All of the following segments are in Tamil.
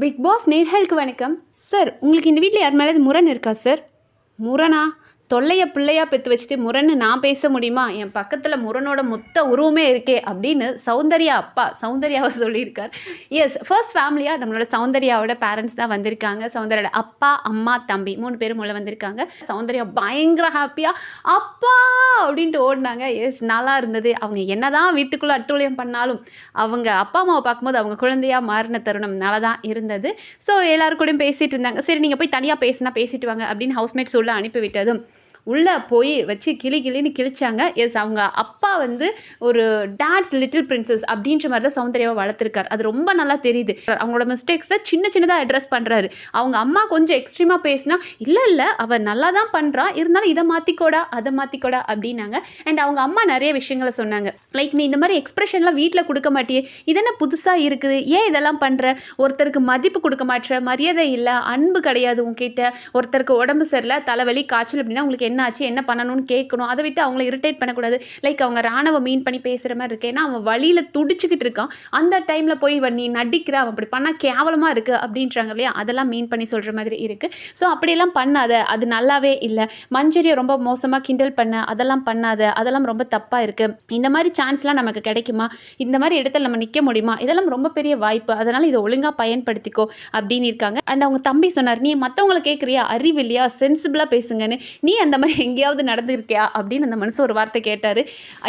பிக் பாஸ் நேர்களுக்கு வணக்கம். சார் உங்களுக்கு இந்த வீட்டில் யார் மேலே முரண் இருக்கா சார்? முரணா? தொல்லைய பிள்ளையா பெற்று வச்சுட்டு முரன்னு நான் பேச முடியுமா? என் பக்கத்தில் முரனோட மொத்த உருவமே இருக்கே அப்படின்னு சௌந்தர்யா அப்பா சௌந்தர்யாவை சொல்லியிருக்கார். எஸ் ஃபர்ஸ்ட் ஃபேமிலியாக நம்மளோட சௌந்தர்யாவோட பேரண்ட்ஸ் தான் வந்திருக்காங்க. சௌந்தர்யோட அப்பா அம்மா தம்பி மூணு பேரும் உள்ள வந்திருக்காங்க. சௌந்தர்யா பயங்கர ஹாப்பியாக அப்பா! அப்படின்ட்டு ஓடினாங்க. எஸ் நல்லா இருந்தது. அவங்க என்னதான் வீட்டுக்குள்ளே அட்டூழியம் பண்ணாலும் அவங்க அப்பா அம்மாவை பார்க்கும்போது அவங்க குழந்தையாக மாறின தருணம் நல்லா தான் இருந்தது. ஸோ எல்லாருக்கூடையும் கூடயும் இருந்தாங்க. சரி நீங்கள் போய் தனியாக பேசினா பேசிட்டு வாங்க அப்படின்னு ஹவுஸ்மேட்ஸ் உள்ள அனுப்பி விட்டதும் உள்ளே போய் வச்சு கிளி கிளின்னு கிழிச்சாங்க. எஸ் அவங்க அப்பா வந்து ஒரு டாட்ஸ் லிட்டில் பிரின்சஸ் அப்படின்ற மாதிரி தான் சௌந்தர்யாவை வளர்த்துருக்காரு. அது ரொம்ப நல்லா தெரியுது. அவங்களோட மிஸ்டேக்ஸை சின்ன சின்னதாக அட்ரஸ் பண்ணுறாரு அவங்க அம்மா கொஞ்சம் எக்ஸ்ட்ரீமாக பேசினா இல்லை இல்லை அவள் நல்லா தான் பண்ணுறா இருந்தாலும் இதை மாற்றிக்கோடா அதை மாற்றிக்கோடா அப்படின்னாங்க. அண்ட் அவங்க அம்மா நிறைய விஷயங்களை சொன்னாங்க. லைக் நீ இந்த மாதிரி எக்ஸ்பிரஷன்லாம் வீட்டில் கொடுக்க மாட்டியே. இது என்ன புதுசாக இருக்குது? ஏன் இதெல்லாம் பண்ணுற ஒருத்தருக்கு மதிப்பு கொடுக்க மாட்டுற மரியாதை இல்லை அன்பு கிடையாது உங்ககிட்ட ஒருத்தருக்கு உடம்பு சரியில்லை தலைவலி காய்ச்சல் அப்படின்னா உங்களுக்கு என்ன ஆச்சு என்ன பண்ணணும்னு கேட்கணும். அதை விட்டு அவங்கள இரிட்டேட் பண்ணக்கூடாது. லைக் அவங்க ராணுவ மீன் பண்ணி பேசுகிற மாதிரி இருக்கு ஏன்னா அவன் வழியில் துடிச்சிக்கிட்டு இருக்கான். அந்த டைமில் போய் இவன் நீ நடிக்கிற அவன் அப்படி பண்ணால் கேவலமாக இருக்குது அப்படின்றாங்க இல்லையா? அதெல்லாம் மீன் பண்ணி சொல்கிற மாதிரி இருக்குது ஸோ அப்படியெல்லாம் பண்ணாத. அது நல்லாவே இல்லை. மஞ்சரியை ரொம்ப மோசமாக கிண்டல் பண்ண அதெல்லாம் பண்ணாத. அதெல்லாம் ரொம்ப தப்பாக இருக்குது இந்த மாதிரி சான்ஸ்லாம் நமக்கு கிடைக்குமா? இந்த மாதிரி இடத்துல நம்ம நிற்க முடியுமா? இதெல்லாம் ரொம்ப பெரிய வாய்ப்பு. அதனால் இதை ஒழுங்காக பயன்படுத்திக்கோ அப்படின்னு இருக்காங்க. அண்ட் அவங்க தம்பி சொன்னார் நீ மற்றவங்கள கேட்குறியா அறிவு இல்லையா சென்சிபிளாக பேசுங்கன்னு. நீ அந்த மாதிரி எங்கேயாவது நடந்திருக்கியா அப்படின்னு அந்த மனுஷன் ஒரு வார்த்தை கேட்டார்.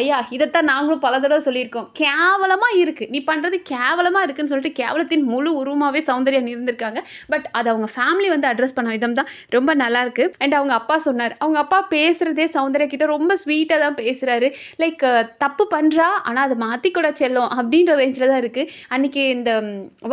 ஐயா இதைத்தான் நாங்களும் பல தடவை சொல்லியிருக்கோம். கேவலமாக இருக்குது நீ பண்ணுறது கேவலமாக இருக்குன்னு சொல்லிட்டு கேவலத்தின் முழு உருவமாகவே சௌந்தர்யா இருந்திருக்காங்க. பட் அதை அவங்க ஃபேமிலி வந்து அட்ரஸ் பண்ண விதம் தான் ரொம்ப நல்லாயிருக்கு அண்ட் அவங்க அப்பா சொன்னார். அவங்க அப்பா பேசுகிறதே சௌந்தர்யா கிட்ட ரொம்ப ஸ்வீட்டாக தான் பேசுகிறாரு லைக் தப்பு பண்ணுறா ஆனால் அதை மாற்றிக்கூட செல்லும் அப்படின்ற ரேஞ்சில் தான் இருக்குது அன்றைக்கி இந்த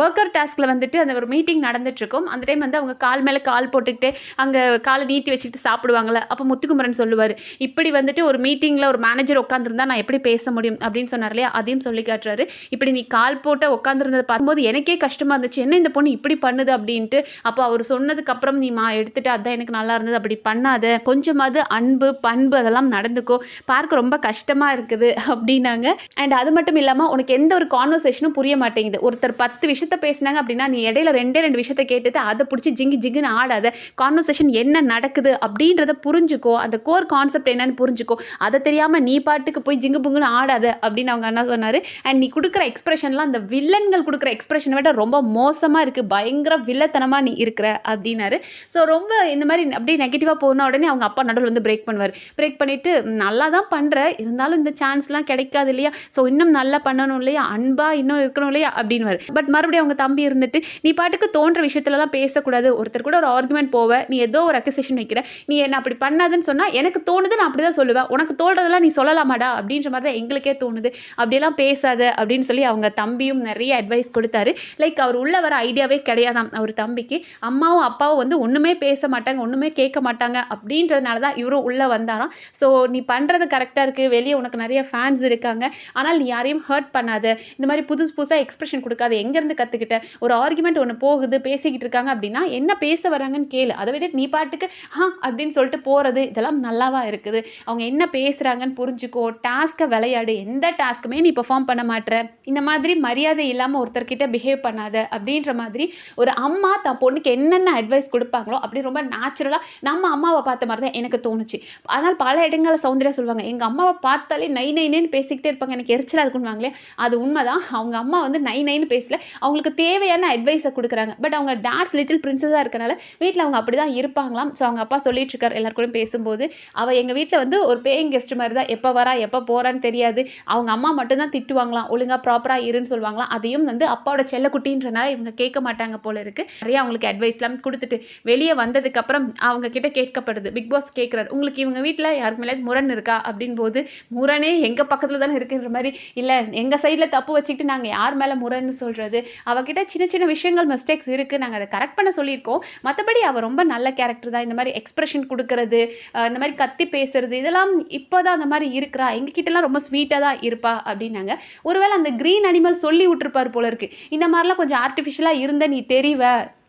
ஒர்க்கர் டாஸ்கில் வந்துட்டு அந்த ஒரு மீட்டிங் நடந்துட்டுருக்கும் அந்த டைம் வந்து அவங்க கால் மேலே கால் போட்டுக்கிட்டு அங்கே காலை நீட்டி வச்சுக்கிட்டு சாப்பிடுவாங்களே அப்போ முத்துக்குமரன் சொல்லுவார். இப்படி வந்துட்டு ஒரு மீட்டிங்கில் ஒரு மேனேஜர் உட்காந்துருந்தா நான் எப்படி பேச முடியும் அப்படின்னு சொன்னார் இல்லையா? அதையும் சொல்லி காட்டுறாரு. இப்படி நீ கால் போட்டு உட்காந்துருந்ததை பார்க்கும்போது எனக்கே கஷ்டமாக இருந்துச்சு. என்ன இந்த பொண்ணு இப்படி பண்ணுது? அப்படின்ட்டு அப்போ அவர் சொன்னதுக்கப்புறம் நீ மா எடுத்துட்டு அதான் எனக்கு நல்லா இருந்தது. அப்படி பண்ணாத. கொஞ்சமாவது அன்பு பண்பு அதெல்லாம் நடந்துக்கோ. பார்க்க ரொம்ப கஷ்டமாக இருக்குது. அப்படின்னாங்க. அண்ட் அது மட்டும் இல்லாமல் உனக்கு எந்த ஒரு கான்வர்சேஷனும் புரிய மாட்டேங்குது. ஒருத்தர் பத்து விஷயத்த பேசினாங்க அப்படின்னா நீ இடையில ரெண்டே ரெண்டு விஷயத்த கேட்டுட்டு அதை பிடிச்சி ஜிங்கி ஜிங்குன்னு ஆடாத. கான்வர்சேஷன் என்ன நடக்குது அப்படின்றத புரிஞ்சு புரிஞ்சுக்கோ அந்த கோர் கான்செப்ட் என்னன்னு புரிஞ்சுக்கோ. அதை தெரியாமல் நீ பாட்டுக்கு போய் ஜிங்கு புங்குன்னு ஆடாத அப்படின்னு அவங்க அண்ணா சொன்னார். அண்ட் நீ கொடுக்குற எக்ஸ்பிரஷன்லாம் அந்த வில்லன்கள் கொடுக்குற எக்ஸ்பிரஷனை விட ரொம்ப மோசமாக இருக்குது பயங்கர வில்லத்தனமாக நீ இருக்கிற அப்படின்னாரு. ஸோ ரொம்ப இந்த மாதிரி அப்படியே நெகட்டிவாக போன உடனே அவங்க அப்பா நடுவில் வந்து பிரேக் பண்ணுவார். பிரேக் பண்ணிவிட்டு நல்லா தான் பண்ணுற இருந்தாலும் இந்த சான்ஸ்லாம் கிடைக்காது இல்லையா? ஸோ இன்னும் நல்லா பண்ணணும் இல்லையா? அன்பாக இன்னும் இருக்கணும் இல்லையா? அப்படின்வார் பட் மறுபடியும் அவங்க தம்பி இருந்துட்டு நீ பாட்டுக்கு தோன்ற விஷயத்துலலாம் பேசக்கூடாது. ஒருத்தர் கூட ஒரு ஆர்குமெண்ட் போவ. நீ ஏதோ ஒரு அக்யூசேஷன் வைக்கிற. நீ என்ன அப்படி பண்ண பண்ணாதுன்னு சொன்னால் எனக்கு தோணுது நான் அப்படி தான் சொல்லுவேன். உனக்கு தோன்றதெல்லாம் நீ சொல்லலாமாடா? அப்படின்ற மாதிரி தான் எங்களுக்கே தோணுது. அப்படியெல்லாம் பேசாத அப்படின்னு சொல்லி அவங்க தம்பியும் நிறைய அட்வைஸ் கொடுத்தாரு. லைக் அவர் உள்ள வர ஐடியாவே கிடையாதாம் அவர் தம்பிக்கு. அம்மாவும் அப்பாவும் வந்து ஒன்றுமே பேச மாட்டாங்க ஒன்றுமே கேட்க மாட்டாங்க அப்படின்றதுனால தான் இவரும் உள்ளே வந்தாராம். ஸோ நீ பண்ணுறது கரெக்டாக இருக்குது வெளியே உனக்கு நிறைய ஃபேன்ஸ் இருக்காங்க. ஆனால் நீ யாரையும் ஹர்ட் பண்ணாத. இந்த மாதிரி புதுசு புதுசாக எக்ஸ்பிரஷன் கொடுக்காத. எங்கேருந்து கற்றுக்கிட்ட ஒரு ஆர்குமெண்ட் ஒன்று போகுது பேசிக்கிட்டு இருக்காங்க அப்படின்னா என்ன பேச வராங்கன்னு கேளு. அதை விட நீ பாட்டுக்கு ஹா அப்படின்னு சொல்லிட்டு போகிறது இதெல்லாம் நல்லாவா இருக்குது? அவங்க என்ன பேசுகிறாங்கன்னு புரிஞ்சுக்கோ டாஸ்க்கை விளையாடு எந்த டாஸ்க்குமே நீ பெர்ஃபார்ம் பண்ண மாட்டேற இந்த மாதிரி மரியாதை இல்லாமல் ஒருத்தர்கிட்ட பிஹேவ் பண்ணாத அப்படின்ற மாதிரி ஒரு அம்மா தான் பொண்ணுக்கு என்னென்ன அட்வைஸ் கொடுப்பாங்களோ அப்படி ரொம்ப நேச்சுரலாக நம்ம அம்மாவை பார்த்த மாதிரி தான் எனக்கு தோணுச்சு. ஆனால் பல இடங்களில் சௌந்தர்யா சொல்லுவாங்க எங்கள் அம்மாவை பார்த்தாலே நை நைனேன்னு பேசிக்கிட்டே இருப்பாங்க. எனக்கு எரிச்சலாக இருக்குன்னுவாங்களே. அது உண்மைதான். அவங்க அம்மா வந்து நை நைன்னு பேசல. அவங்களுக்கு தேவையான அட்வைஸை கொடுக்குறாங்க. பட் அவங்க டான்ஸ் லிட்டில் பிரின்சஸாக இருக்கனால வீட்டில் அவங்க அப்படி தான் இருப்பாங்களாம். ஸோ அவங்க அப்பா சொல்லிட்டு இருக்காரு எல்லாருக்கூட பேச பேசும்போது அவள் எங்கள் வீட்டில் வந்து ஒரு பேயிங் கெஸ்ட் மாதிரி தான் எப்போ வரா எப்போ போகிறான்னு தெரியாது. அவங்க அம்மா மட்டும்தான் திட்டுவாங்களாம். ஒழுங்காக ப்ராப்பராக இருன்னு சொல்லுவாங்களாம். அதையும் வந்து அப்பாவோட செல்லக்குட்டின்றனால இவங்க கேட்க மாட்டாங்க போல இருக்குது நிறைய அவங்களுக்கு அட்வைஸ்லாம் கொடுத்துட்டு வெளியே வந்ததுக்கப்புறம் அவங்க கிட்ட கேட்கப்படுது. பிக் பாஸ் கேட்குறாரு. உங்களுக்கு இவங்க வீட்டில் யாருக்கு மேலே முரண் இருக்கா? அப்படின் போது முரணே எங்கள் பக்கத்தில் தானே இருக்குன்ற மாதிரி இல்லை எங்கள் சைடில் தப்பு வச்சுக்கிட்டு நாங்கள் யார் மேலே முரண்னு சொல்கிறது அவகிட்ட சின்ன சின்ன விஷயங்கள் மிஸ்டேக்ஸ் இருக்குது நாங்கள் அதை கரெக்ட் பண்ண சொல்லியிருக்கோம். மற்றபடி அவள் ரொம்ப நல்ல கேரக்டர் தான். இந்த மாதிரி எக்ஸ்பிரஷன் கொடுக்கறது இந்த மாதிரி கத்தி பேசுறது இதெல்லாம் இப்போ தான் அந்த மாதிரி இருக்கிறா எங்ககிட்டலாம் ரொம்ப ஸ்வீட்டாக தான் இருப்பா அப்படின்னாங்க. ஒருவேளை அந்த க்ரீன் அனிமல் சொல்லி விட்டுருப்பார் போல இருக்கு. இந்த மாதிரிலாம் கொஞ்சம் ஆர்டிஃபிஷியலாக இருந்த நீ தெரிவ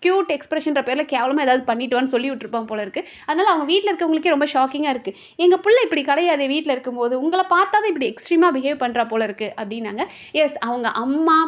க்யூட் எக்ஸ்பிரஷன்ற பேரில் கேவலமாக ஏதாவது பண்ணிட்டுவான்னு சொல்லி விட்டுருப்பான் போல இருக்கு. அதனால் அவங்க வீட்டில் இருக்கவங்களுக்கே ரொம்ப ஷாக்கிங்காக இருக்குது எங்கள் பிள்ளை இப்படி கிடையாது வீட்டில் இருக்கும்போது உங்களை பார்த்தா தான் இப்படி எக்ஸ்ட்ரீமாக பிஹேவ் பண்ணுறா போல இருக்கு அப்படின்னாங்க. எஸ் அவங்க அம்மா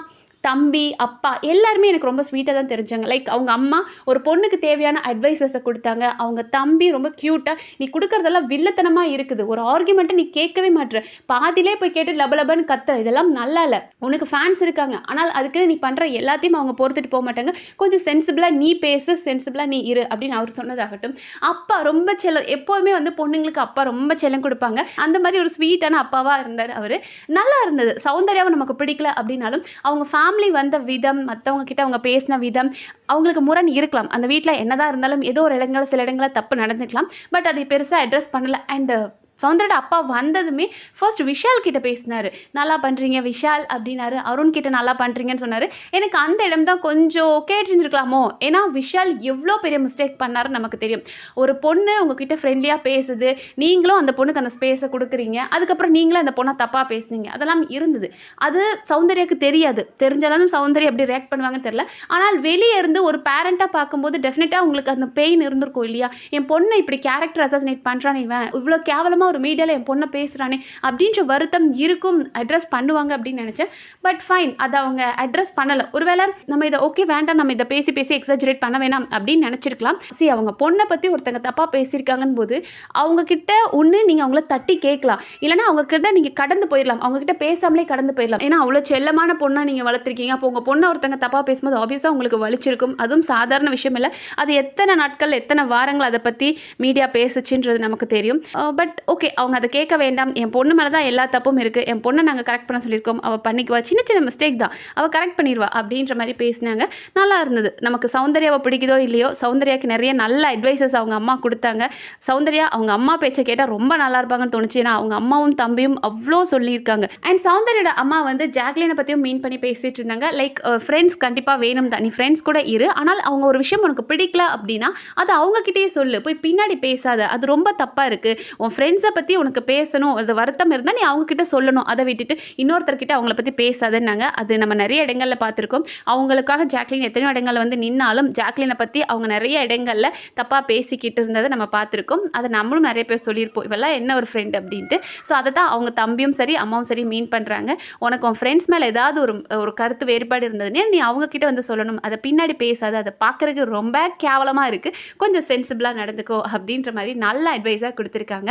தம்பி அப்பா எல்லாருமே எனக்கு ரொம்ப ஸ்வீட்டாக தான் தெரிஞ்சாங்க. லைக் அவங்க அம்மா ஒரு பொண்ணுக்கு தேவையான அட்வைசஸை கொடுத்தாங்க. அவங்க தம்பி ரொம்ப க்யூட்டாக நீ கொடுக்குறதெல்லாம் வில்லத்தனமாக இருக்குது. ஒரு ஆர்குமெண்ட்டை நீ கேட்கவே மாட்டுற பாதிலே போய் கேட்டு லப லபன்னு கத்துற. இதெல்லாம் நல்லா இல்லை. உனக்கு ஃபேன்ஸ் இருக்காங்க. ஆனால் அதுக்குன்னு நீ பண்ணுற எல்லாத்தையும் அவங்க பொறுத்துட்டு போக மாட்டாங்க. கொஞ்சம் சென்சிபிளாக நீ பேசு சென்சிபிளாக நீ இரு அப்படின்னு அவர் சொன்னதாகட்டும். அப்பா ரொம்ப செல்லம். எப்போதுமே வந்து பொண்ணுங்களுக்கு அப்பா ரொம்ப செல்லம் கொடுப்பாங்க. அந்த மாதிரி ஒரு ஸ்வீட்டான அப்பாவாக இருந்தார் அவர். நல்லா இருந்தது. சௌந்தர்யாவை நமக்கு பிடிக்கல அப்படின்னாலும் அவங்க ஃபேமிலி வந்த விதம் மற்றவங்க கிட்ட அவங்க பேசின விதம் அவங்களுக்கு முரண் இருக்கலாம். அந்த வீட்டில் என்னதான் இருந்தாலும் ஏதோ ஒரு இடங்களில் சில இடங்களில் தப்பு நடந்துக்கலாம். பட் அதை பெருசாக அட்ரஸ் பண்ணலை. அண்டு சௌந்தரோட அப்பா வந்ததுமே ஃபர்ஸ்ட் விஷால் கிட்ட பேசினார். நல்லா பண்ணுறீங்க விஷால் அப்படின்னாரு. அருண் கிட்ட நல்லா பண்ணுறீங்கன்னு சொன்னார். எனக்கு அந்த இடம் தான் கொஞ்சம் கேட்டிருந்துருக்கலாமோ? ஏன்னா விஷால் எவ்வளோ பெரிய மிஸ்டேக் பண்ணாருன்னு நமக்கு தெரியும். ஒரு பொண்ணு உங்ககிட்ட ஃப்ரெண்ட்லியாக பேசுது. நீங்களும் அந்த பொண்ணுக்கு அந்த ஸ்பேஸை கொடுக்குறீங்க. அதுக்கப்புறம் நீங்களும் அந்த பொண்ணை தப்பாக பேசுனீங்க. அதெல்லாம் இருந்தது. அது சௌந்தர்யாக்கு தெரியாது. தெரிஞ்சாலும் சௌந்தர்யா எப்படி ரியாக்ட் பண்ணுவாங்கன்னு தெரியல. ஆனால் வெளியே இருந்து ஒரு பேரண்ட்டாக பார்க்கும்போது டெஃபினட்டாக உங்களுக்கு அந்த பெயின் இருந்திருக்கும் இல்லையா? என் பொண்ணை இப்படி கேரக்டர் அசாசினேட் பண்ணுறான் இவன். இவ்வளோ கேவலமாக ஒரு மீடியாவில் என் பொண்ணை பேசுகிறானே அப்படின்ற வருத்தம் இருக்கும். அட்ரஸ் பண்ணுவாங்க அப்படின்னு நினச்சேன். பட் ஃபைன் அதை அவங்க அட்ரஸ் பண்ணலை. ஒருவேளை நம்ம இதை ஓகே வேண்டாம். நம்ம இதை பேசி பேசி எக்ஸாஜரேட் பண்ண வேணாம் அப்படின்னு நினச்சிருக்கலாம். சரி அவங்க பொண்ணை பற்றி ஒருத்தங்க தப்பாக பேசியிருக்காங்கன்னு போது அவங்கக்கிட்ட ஒன்று நீங்கள் அவங்கள தட்டி கேட்கலாம். இல்லைனா அவங்கக்கிட்ட நீங்கள் கடந்து போயிடலாம். அவங்கக்கிட்ட பேசாமலே கடந்து போயிடலாம். ஏன்னா அவ்வளோ செல்லமான பொண்ணாக நீங்கள் வளர்த்துருக்கீங்க. அப்போ உங்கள் பொண்ணை ஒருத்தங்க தப்பாக பேசும்போது ஆப்வியஸாக உங்களுக்கு வலிச்சிருக்கும். அதுவும் சாதாரண விஷயம் இல்லை. அது எத்தனை நாட்கள் எத்தனை வாரங்கள் அதை பற்றி மீடியா பேசுச்சுன்றது நமக்கு தெரியும். Uh, பட் ஓகே ஓகே அவங்க அதை கேட்க வேண்டாம். என் பொண்ணு மேலே தான் எல்லா தப்பும் இருக்குது என் பொண்ணை நாங்கள் கரெக்ட் பண்ண சொல்லியிருக்கோம். அவள் பண்ணிக்குவா. சின்ன சின்ன மிஸ்டேக் தான். அவள் கரெக்ட் பண்ணிடுவா அப்படின்ற மாதிரி பேசினாங்க. நல்லா இருந்தது. நமக்கு சௌந்தர்யாவை பிடிக்குதோ இல்லையோ சௌந்தர்யாவுக்கு நிறைய நல்ல அட்வைசஸ் அவங்க அம்மா கொடுத்தாங்க. சௌந்தர்யா அவங்க அம்மா பேச்சை கேட்டால் ரொம்ப நல்லா இருப்பாங்கன்னு தோணுச்சு. ஏன்னா அவங்க அம்மாவும் தம்பியும் அவ்வளோ சொல்லியிருக்காங்க. அண்ட் சௌந்தர்யோட அம்மா வந்து ஜாக்லினை பற்றியும் மீன் பண்ணி பேசிட்டு இருந்தாங்க. லைக் ஃப்ரெண்ட்ஸ் கண்டிப்பாக வேணும் தான். நீ ஃப்ரெண்ட்ஸ் கூட இரு. ஆனால் அவங்க ஒரு விஷயம் உனக்கு பிடிக்கல அப்படின்னா அது அவங்கக்கிட்டேயே சொல்லு. போய் பின்னாடி பேசாத. அது ரொம்ப தப்பாக இருக்குது உன் ஃப்ரெண்ட்ஸை பற்றி உனக்கு பேசணும் அது வருத்தம் இருந்தால் நீ அவங்கக்கிட்ட சொல்லணும். அதை விட்டுட்டு இன்னொருத்தர்கிட்ட அவங்கள பற்றி பேசாதன்னாங்க. அது நம்ம நிறைய இடங்களில் பார்த்துருக்கோம். அவங்களுக்காக ஜாக்லின் எத்தனையோ இடங்களில் வந்து நின்னாலும் ஜாக்லினை பற்றி அவங்க நிறைய இடங்களில் தப்பாக பேசிக்கிட்டு இருந்ததை நம்ம பார்த்துருக்கோம். அதை நம்மளும் நிறைய பேர் சொல்லியிருப்போம். இவெல்லாம் என்ன ஒரு ஃப்ரெண்ட் அப்படின்ட்டு. ஸோ அதை தான் அவங்க தம்பியும் சரி அம்மாவும் சரி மீன் பண்ணுறாங்க உனக்கு உன் ஃப்ரெண்ட்ஸ் மேலே ஏதாவது ஒரு ஒரு கருத்து வேறுபாடு இருந்ததுன்னே நீ அவங்கக்கிட்ட வந்து சொல்லணும். அதை பின்னாடி பேசாத. அதை பார்க்குறதுக்கு ரொம்ப கேவலமாக இருக்குது கொஞ்சம் சென்சிபிளாக நடந்துக்கோ அப்படின்ற மாதிரி நல்ல அட்வைஸாக கொடுத்துருக்காங்க.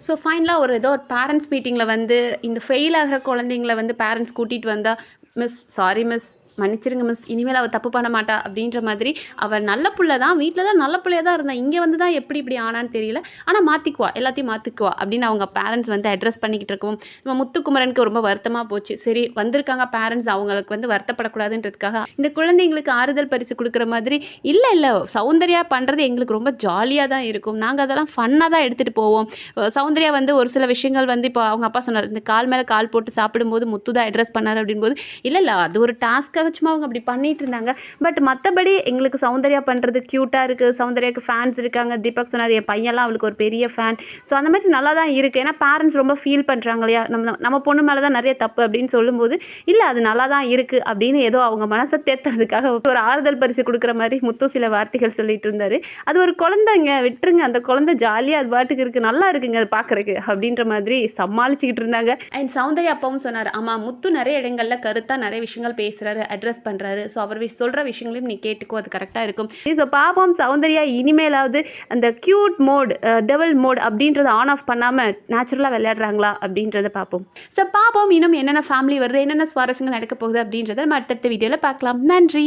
ஸோ ஃபைனலாக ஒரு ஏதோ ஒரு பேரண்ட்ஸ் மீட்டிங்கில் வந்து இந்த ஃபெயில் ஆகிற குழந்தைங்கள வந்து பேரண்ட்ஸ் கூட்டிகிட்டு வந்தால் மிஸ் சாரி மிஸ் மன்னிச்சிருங்க மிஸ் இனிமேல் அவள் தப்பு பண்ண மாட்டா அப்படின்ற மாதிரி அவள் நல்ல புள்ள தான். வீட்டில் தான் நல்ல பிள்ளையாக தான் இருந்தா. இங்கே வந்து தான் எப்படி இப்படி ஆனான்னு தெரியல. ஆனால் மாற்றிக்குவா எல்லாத்தையும் மாற்றிக்குவா அப்படின்னு அவங்க பேரண்ட்ஸ் வந்து அட்ரஸ் பண்ணிக்கிட்டு இருக்கோம் நம்ம முத்துக்குமரனுக்கு ரொம்ப வருத்தமாக போச்சு. சரி வந்திருக்காங்க பேரண்ட்ஸ் அவங்களுக்கு வந்து வருத்தப்படக்கூடாதுன்றதுக்காக இந்த குழந்தைங்களுக்கு ஆறுதல் பரிசு கொடுக்குற மாதிரி இல்லை இல்லை. சௌந்தர்யா பண்ணுறது எங்களுக்கு ரொம்ப ஜாலியாக தான் இருக்கும். நாங்கள் அதெல்லாம் ஃபன்னாக தான் எடுத்துகிட்டு போவோம். சௌந்தர்யா வந்து ஒரு சில விஷயங்கள் வந்து இப்போ அவங்க அப்பா சொன்னார். இந்த கால் மேலே கால் போட்டு சாப்பிடும்போது முத்து தான் அட்ரஸ் பண்ணார் அப்படின்போது இல்லை இல்லை. அது ஒரு டாஸ்க்காக சும்மா அவங்க அப்படி பண்ணிட்டு இருந்தாங்க பட் மற்றபடி எங்களுக்கு சௌந்தர்யா பண்ணுறது க்யூட்டாக இருக்குது சௌந்தர்யாவுக்கு ஃபேன்ஸ் இருக்காங்க. தீபக் சொன்னார் என் பையன்லாம் அவளுக்கு ஒரு பெரிய ஃபேன் ஸோ அந்த மாதிரி நல்லா தான் இருக்குது ஏன்னா பேரண்ட்ஸ் ரொம்ப ஃபீல் பண்ணுறாங்க இல்லையா? நம்ம நம்ம பொண்ணு மேலே தான் நிறைய தப்பு அப்படின்னு சொல்லும்போது இல்லை அது நல்லா தான் இருக்குது அப்படின்னு ஏதோ அவங்க மனசை தேத்துறதுக்காக ஒரு ஆறுதல் பரிசு கொடுக்குற மாதிரி முத்து சில வார்த்தைகள் சொல்லிட்டு இருந்தார். அது ஒரு குழந்தைங்க விட்டுருங்க. அந்த குழந்தை ஜாலியாக அது பாட்டுக்கு இருக்குது நல்லா இருக்குங்க அது பார்க்குறக்கு அப்படின்ற மாதிரி சமாளிச்சுக்கிட்டு இருந்தாங்க. அண்ட் சௌந்தர்யா அப்பாவும் சொன்னார் ஆமாம் முத்து நிறைய இடங்கள்ல கருத்தாக நிறைய விஷயங்கள் பேசுகிறாரு அட்ரஸ் பண்ணுறாரு ஸோ அவர் விஷ் சொல்கிற விஷயங்களையும் நீ கேட்டுக்கோ அது கரெக்டாக இருக்கும். ஸோ பாப்போம் சௌந்தர்யா இனிமேலாவது அந்த க்யூட் மோட் டெவல் மோட் அப்படின்றத ஆன் ஆஃப் பண்ணாமல் நேச்சுரலாக விளையாடுறாங்களா அப்படின்றத பார்ப்போம் ஸோ பார்ப்போம் இன்னும் என்னென்ன ஃபேமிலி வருது என்னென்ன சுவாரஸ்யங்கள் நடக்க போகுது அப்படின்றத நம்ம அடுத்தடுத்த வீடியோவில் பார்க்கலாம். நன்றி!